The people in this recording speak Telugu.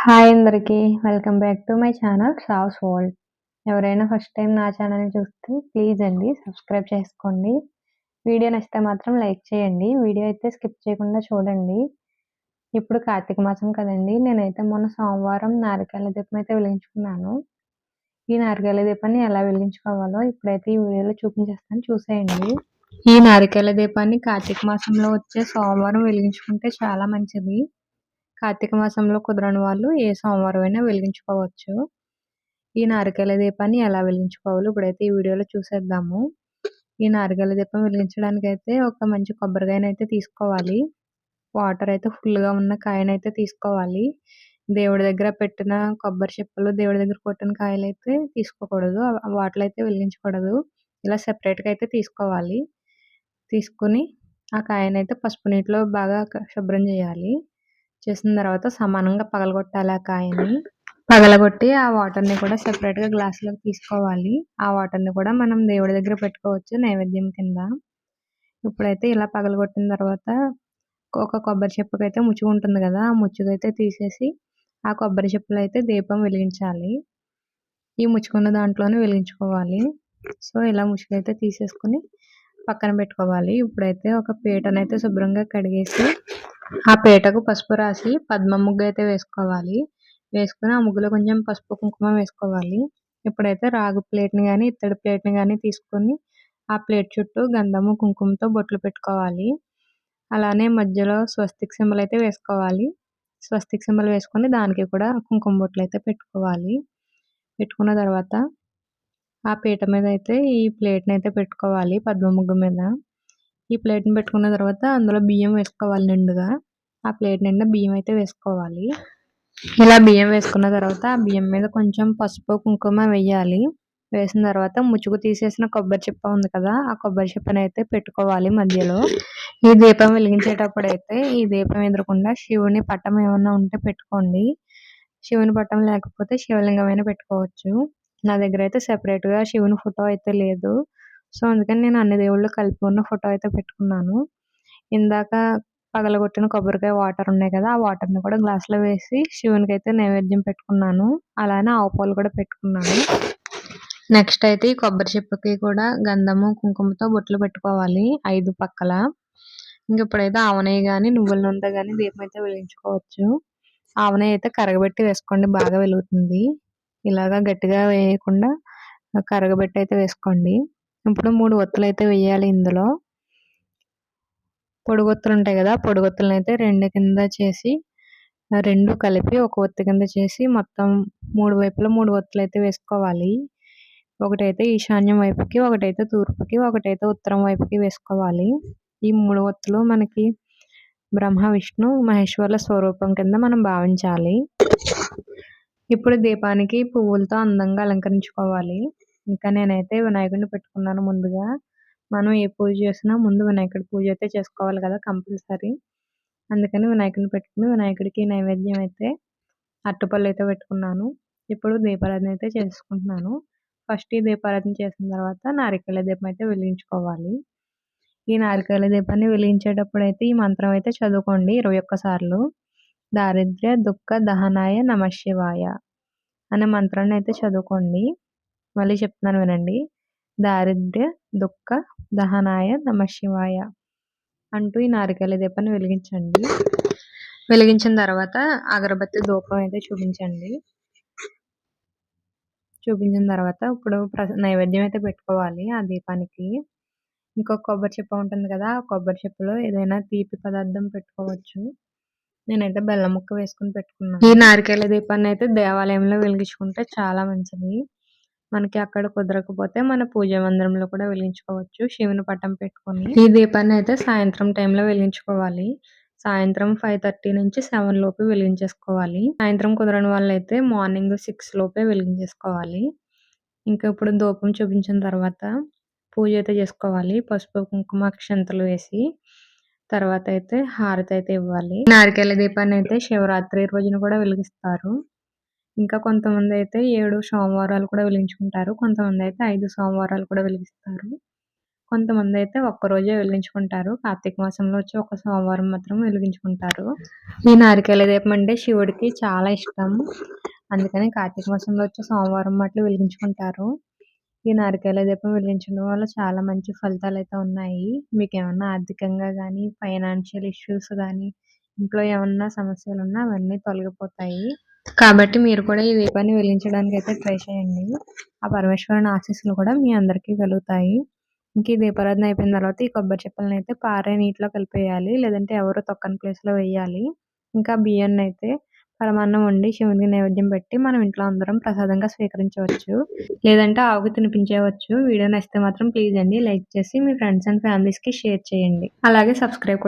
హాయ్ అందరికీ. Welcome back to my channel sauce world. ఎవరైనా ఫస్ట్ టైం నా ఛానల్ని చూస్తే ప్లీజ్ అండి సబ్స్క్రైబ్ చేసుకోండి. వీడియో నచ్చితే మాత్రం లైక్ చేయండి. వీడియో అయితే స్కిప్ చేయకుండా చూడండి. ఇప్పుడు కార్తీక మాసం కదండి. నేనైతే మొన్న సోమవారం నారికేల దీపం అయితే వెలిగించుకున్నాను. ఈ నారికేల దీపాన్ని ఎలా వెలిగించుకోవాలో ఇప్పుడైతే ఈ వీడియోలో చూపించేస్తాను. చూసేయండి. ఈ నారికేల దీపాన్ని కార్తీక మాసంలో వచ్చే సోమవారం వెలిగించుకుంటే చాలా మంచిది. కార్తీక మాసంలో కుదరని వాళ్ళు ఏ సోమవారం అయినా వెలిగించుకోవచ్చు. ఈ నారికేల దీపాన్ని ఎలా వెలిగించుకోవాలో ఇప్పుడైతే ఈ వీడియోలో చూసేద్దాము. ఈ నారికేల దీపం వెలిగించడానికి అయితే ఒక మంచి కొబ్బరికాయను అయితే తీసుకోవాలి. వాటర్ అయితే ఫుల్గా ఉన్న కాయను అయితే తీసుకోవాలి. దేవుడి దగ్గర పెట్టిన కొబ్బరి చెప్పలు దేవుడి దగ్గర కొట్టిన కాయలు అయితే తీసుకోకూడదు. వాటిలో అయితే వెలిగించకూడదు. ఇలా సెపరేట్గా అయితే తీసుకోవాలి. తీసుకుని ఆ కాయనైతే పసుపు నీటిలో బాగా శుభ్రం చేయాలి. చేసిన తర్వాత సమానంగా పగలగొట్టాలి ఆ కాయని. పగలగొట్టి ఆ వాటర్ని కూడా సెపరేట్గా గ్లాసులోకి తీసుకోవాలి. ఆ వాటర్ని కూడా మనం దేవుడి దగ్గర పెట్టుకోవచ్చు నైవేద్యం కింద. ఇప్పుడైతే ఇలా పగలగొట్టిన తర్వాత ఒక కొబ్బరి చెప్పుకైతే ముచ్చుకు ఉంటుంది కదా ఆ ముచ్చుకైతే తీసేసి ఆ కొబ్బరి చెప్పులు అయితే దీపం వెలిగించాలి. ఈ ముచ్చుకున్న దాంట్లోనే వెలిగించుకోవాలి. సో ఇలా ముచ్చుకైతే తీసేసుకుని పక్కన పెట్టుకోవాలి. ఇప్పుడైతే ఒక పీటనైతే శుభ్రంగా కడిగేసి ఆ పీటకు పసుపు రాసి పద్మ ముగ్గు అయితే వేసుకోవాలి. వేసుకుని ఆ ముగ్గులో కొంచెం పసుపు కుంకుమ వేసుకోవాలి. ఇప్పుడైతే రాగు ప్లేట్ని కానీ ఇత్తడి ప్లేట్ని కానీ తీసుకొని ఆ ప్లేట్ చుట్టూ గంధము కుంకుమతో బొట్లు పెట్టుకోవాలి. అలానే మధ్యలో స్వస్తిక్ సింబల్ అయితే వేసుకోవాలి. స్వస్తిక్ సింబల్ వేసుకొని దానికి కూడా కుంకుమ బొట్లు అయితే పెట్టుకోవాలి. పెట్టుకున్న తర్వాత ఆ పీట మీద అయితే ఈ ప్లేట్ని అయితే పెట్టుకోవాలి పద్మ ముగ్గు మీద. ఈ ప్లేట్ని పెట్టుకున్న తర్వాత అందులో బియ్యం వేసుకోవాలి నిండుగా. ఆ ప్లేట్ నిండా బియ్యం అయితే వేసుకోవాలి. ఇలా బియ్యం వేసుకున్న తర్వాత ఆ బియ్యం మీద కొంచెం పసుపు కుంకుమ వేయాలి. వేసిన తర్వాత ముచ్చుకు తీసేసిన కొబ్బరి చిప్ప ఉంది కదా ఆ కొబ్బరి చిప్పని అయితే పెట్టుకోవాలి మధ్యలో. ఈ దీపం వెలిగించేటప్పుడు అయితే ఈ దీపం ఎదురకుండా శివుని పట్టం ఏమన్నా ఉంటే పెట్టుకోండి. శివుని పట్టం లేకపోతే శివలింగం పెట్టుకోవచ్చు. నా దగ్గర అయితే సెపరేట్గా శివుని ఫోటో అయితే లేదు. సో అందుకని నేను అన్ని దేవుళ్ళు కలిపి ఉన్న ఫోటో అయితే పెట్టుకున్నాను. ఇందాక పగలగొట్టిన కొబ్బరికాయ వాటర్ ఉన్నాయి కదా ఆ వాటర్ని కూడా గ్లాస్లో వేసి శివునికి అయితే నైవేద్యం పెట్టుకున్నాను. అలానే ఆవు పాలు కూడా పెట్టుకున్నాను. నెక్స్ట్ అయితే ఈ కొబ్బరి చెప్పుకి కూడా గంధము కుంకుమతో బొట్లు పెట్టుకోవాలి ఐదు పక్కల. ఇంక ఇప్పుడైతే ఆవనయ్య కానీ నువ్వుల నూనె కానీ దీపం అయితే వెలిగించుకోవచ్చు. ఆవనయ్య అయితే కరగబెట్టి వేసుకోండి బాగా వెలుగుతుంది. ఇలాగా గట్టిగా వేయకుండా కరగబెట్టి అయితే వేసుకోండి. ఇప్పుడు మూడు ఒత్తులు అయితే వేయాలి ఇందులో. పొడిగొత్తులు ఉంటాయి కదా పొడిగొత్తులను అయితే రెండు కింద చేసి రెండు కలిపి ఒక ఒత్తి కింద చేసి మొత్తం మూడు వైపులా మూడు ఒత్తులు అయితే వేసుకోవాలి. ఒకటైతే ఈశాన్యం వైపుకి ఒకటైతే తూర్పుకి ఒకటైతే ఉత్తరం వైపుకి వేసుకోవాలి. ఈ మూడు ఒత్తులు మనకి బ్రహ్మ విష్ణు మహేశ్వరుల స్వరూపం కింద మనం భావించాలి. ఇప్పుడు దీపానికి పువ్వులతో అందంగా అలంకరించుకోవాలి. ఇంకా నేనైతే వినాయకుడిని పెట్టుకున్నాను ముందుగా. మనం ఏ పూజ చేసినా ముందు వినాయకుడి పూజ అయితే చేసుకోవాలి కదా కంపల్సరీ. అందుకని వినాయకుడిని పెట్టుకుని వినాయకుడికి నైవేద్యం అయితే అట్టుపళ్ళు అయితే పెట్టుకున్నాను. ఇప్పుడు దీపారాధన అయితే చేసుకుంటున్నాను. ఫస్ట్ ఈ దీపారాధన చేసిన తర్వాత నారికేళ దీపం అయితే వెలిగించుకోవాలి. ఈ నారికేళ దీపాన్ని వెలిగించేటప్పుడు అయితే ఈ మంత్రం అయితే చదువుకోండి ఇరవై ఒక్కసార్లు దారిద్ర్య దుఃఖ దహనాయ నమశివాయ అనే మంత్రాన్ని అయితే చదువుకోండి. మళ్ళీ చెప్తున్నాను వినండి. దారిద్ర్య దుఃఖ దహనాయ నమశివాయ అంటూ ఈ నారికేల దీపాన్ని వెలిగించండి. వెలిగించిన తర్వాత అగరబత్తి ధూపం అయితే చూపించండి. చూపించిన తర్వాత ఇప్పుడు నైవేద్యం అయితే పెట్టుకోవాలి ఆ దీపానికి. ఇంకొక కొబ్బరి చెప్ప ఉంటుంది కదా ఆ కొబ్బరి చెప్పులో ఏదైనా తీపి పదార్థం పెట్టుకోవచ్చు. నేనైతే బెల్లం ముక్క వేసుకుని పెట్టుకున్నాను. ఈ నారికేల దీపాన్ని అయితే దేవాలయంలో వెలిగించుకుంటే చాలా మంచిది. మనకి అక్కడ కుదరకపోతే మన పూజ మందిరంలో కూడా వెలిగించుకోవచ్చు. శివుని పట్టం పెట్టుకొని ఈ దీపాన్ని అయితే సాయంత్రం టైంలో వెలిగించుకోవాలి. సాయంత్రం ఫైవ్ థర్టీ నుంచి సెవెన్ లోపు వెలిగించేసుకోవాలి. సాయంత్రం కుదరని వాళ్ళైతే మార్నింగ్ సిక్స్ లోపే వెలిగించేసుకోవాలి. ఇంకా ఇప్పుడు దూపం చూపించిన తర్వాత పూజ అయితే చేసుకోవాలి. పసుపు కుంకుమ అక్షంతలు వేసి తర్వాత అయితే హారతి అయితే ఇవ్వాలి. నారికేల దీపాన్ని అయితే శివరాత్రి రోజున కూడా వెలిగిస్తారు. ఇంకా కొంతమంది అయితే ఏడు సోమవారాలు కూడా వెలిగించుకుంటారు. కొంతమంది అయితే ఐదు సోమవారాలు కూడా వెలిగిస్తారు. కొంతమంది అయితే ఒక్కరోజే వెలిగించుకుంటారు. కార్తీక మాసంలో వచ్చి ఒక సోమవారం మాత్రం వెలిగించుకుంటారు. ఈ నారికేల దీపం అంటే శివుడికి చాలా ఇష్టం. అందుకని కార్తీక మాసంలో వచ్చి సోమవారం మట్లు వెలిగించుకుంటారు. ఈ నారికేల దీపం వెలిగించడం వల్ల చాలా మంచి ఫలితాలు అయితే ఉన్నాయి. మీకు ఏమన్నా ఆర్థికంగా కానీ ఫైనాన్షియల్ ఇష్యూస్ కానీ ఇంట్లో ఏమన్నా సమస్యలు ఉన్నా అవన్నీ తొలగిపోతాయి. కాబట్టి మీరు కూడా ఈ దీపాన్ని వెలిగించడానికి అయితే ట్రై చేయండి. ఆ పరమేశ్వరుని ఆశీస్సులు కూడా మీ అందరికీ కలుగుతాయి. ఇంక ఈ దీపారాధన అయిపోయిన తర్వాత ఈ కొబ్బరి చెప్పలను అయితే పారే నీటిలో కలిపేయాలి. లేదంటే ఎవరు తొక్కని ప్లేస్లో వేయాలి. ఇంకా బియ్యాన్ని అయితే పరమాన్నం వండి శివునికి నైవేద్యం పెట్టి మనం ఇంట్లో అందరం ప్రసాదంగా స్వీకరించవచ్చు. లేదంటే ఆవుకి తినిపించవచ్చు వీడియో నచ్చితే మాత్రం ప్లీజ్ అండి లైక్ చేసి మీ ఫ్రెండ్స్ అండ్ ఫ్యామిలీస్కి షేర్ చేయండి. అలాగే సబ్స్క్రైబ్ కూడా